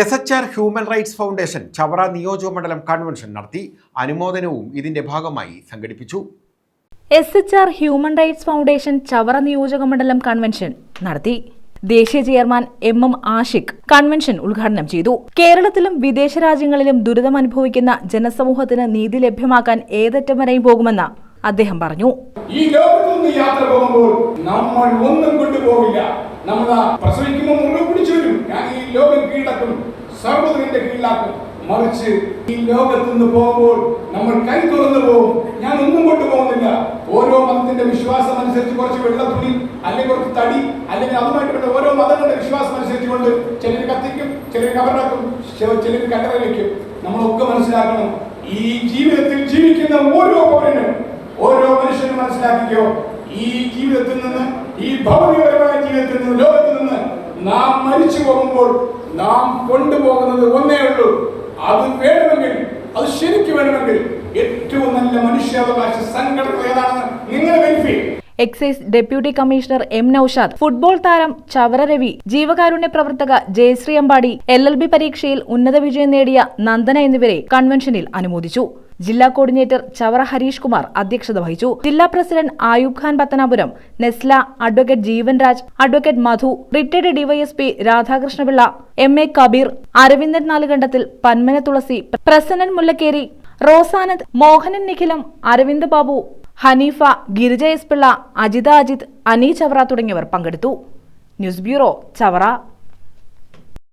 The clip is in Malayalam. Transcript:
S H R human rights foundation Chavara നിയോജകമണ്ഡലം കൺവെൻഷൻ നടത്തി അനുമോദനവും ഇതിന്റെ ഭാഗമായി സംഘടിപ്പിച്ചു. S H R human rights foundation Chavara നിയോജക മണ്ഡലം കൺവെൻഷൻ നടത്തി. ദേശീയ chairman M M Ashiq convention ഉദ്ഘാടനം ചെയ്തു. കേരളത്തിലും വിദേശ രാജ്യങ്ങളിലും ദുരിതം അനുഭവിക്കുന്ന ജനസമൂഹത്തിന് നീതി ലഭ്യമാക്കാൻ ഏതറ്റം വരെയും പോകുമെന്ന് അദ്ദേഹം പറഞ്ഞു. ഈ ലോകത്തുനിന്ന് യാത്ര പോകുമ്പോൾ നമ്മൾ ഒന്നും കൊണ്ടുപോകില്ല. നമ്മൾ പ്രസവിക്കുമ്പോൾ മുഴുവൻ പിടിച്ചു കീഴടക്കും. സർവതിന്റെ കീഴിലാക്കും. മറിച്ച് ഈ ലോകത്ത് നിന്ന് പോകുമ്പോൾ നമ്മൾ കൈ തുറന്നു പോകും. ഞാൻ ഒന്നും കൊണ്ടുപോകുന്നില്ല ഓരോ മതത്തിന്റെ വിശ്വാസം അനുസരിച്ച് കുറച്ച് വെള്ളത്തുണി അല്ലെങ്കിൽ കുറച്ച് തടി അല്ലെങ്കിൽ അതുമായിട്ട് ഓരോ മതങ്ങളുടെ വിശ്വാസം അനുസരിച്ച് കൊണ്ട് ചിലർ കത്തിക്കും ചിലർ കവറാക്കും ചിലർ കണ്ടറ വയ്ക്കും നമ്മളൊക്കെ മനസ്സിലാക്കണം ഈ ജീവിതത്തിൽ ജീവിക്കുന്ന ഓരോ പൗരനും ഓരോ മനുഷ്യനും മനസ്സിലാക്കിക്കോ. ഈ ജീവിതത്തിൽ നിന്ന് ഈ ഭൗതികപരമായ ജീവിതത്തിൽ നിന്ന് ലോകത്തിൽ നിന്ന് നാം മരിച്ചു പോകുമ്പോൾ നാം കൊണ്ടുപോകുന്നത് ഒന്നേ ഉള്ളൂ. അത് വേണമെങ്കിൽ അത് ശരിക്കും വേണമെങ്കിൽ ഏറ്റവും നല്ല മനുഷ്യാവകാശ സംഘടന ഏതാണെന്ന് നിങ്ങൾ verify excise deputy commissioner M Naushad football താരം ചവറ രവി ജീവകാരുണ്യ പ്രവർത്തക Jayashree Ambadi L L B പരീക്ഷയിൽ ഉന്നത വിജയം നേടിയ നന്ദന എന്നിവരെ കൺവെൻഷനിൽ അനുമോദിച്ചു. ജില്ലാ കോർഡിനേറ്റർ ചവറ ഹരീഷ് കുമാർ അധ്യക്ഷത വഹിച്ചു. ജില്ലാ president Ayub Khan Pathanapuram Nesla advocate Jeevan Raj advocate Madhu retired DYSP Radhakrishnapillai M A Kabeer Aravindan Nalukandathil Panmana Thulasi Prasannan Mullakkeri Rosanand Mohanan Nikhilam Aravind Babu Haneefa Girija S Pillai Ajitha Ajith Ani Chavara തുടങ്ങിയവർ പങ്കെടുത്തു. News bureau Chavara.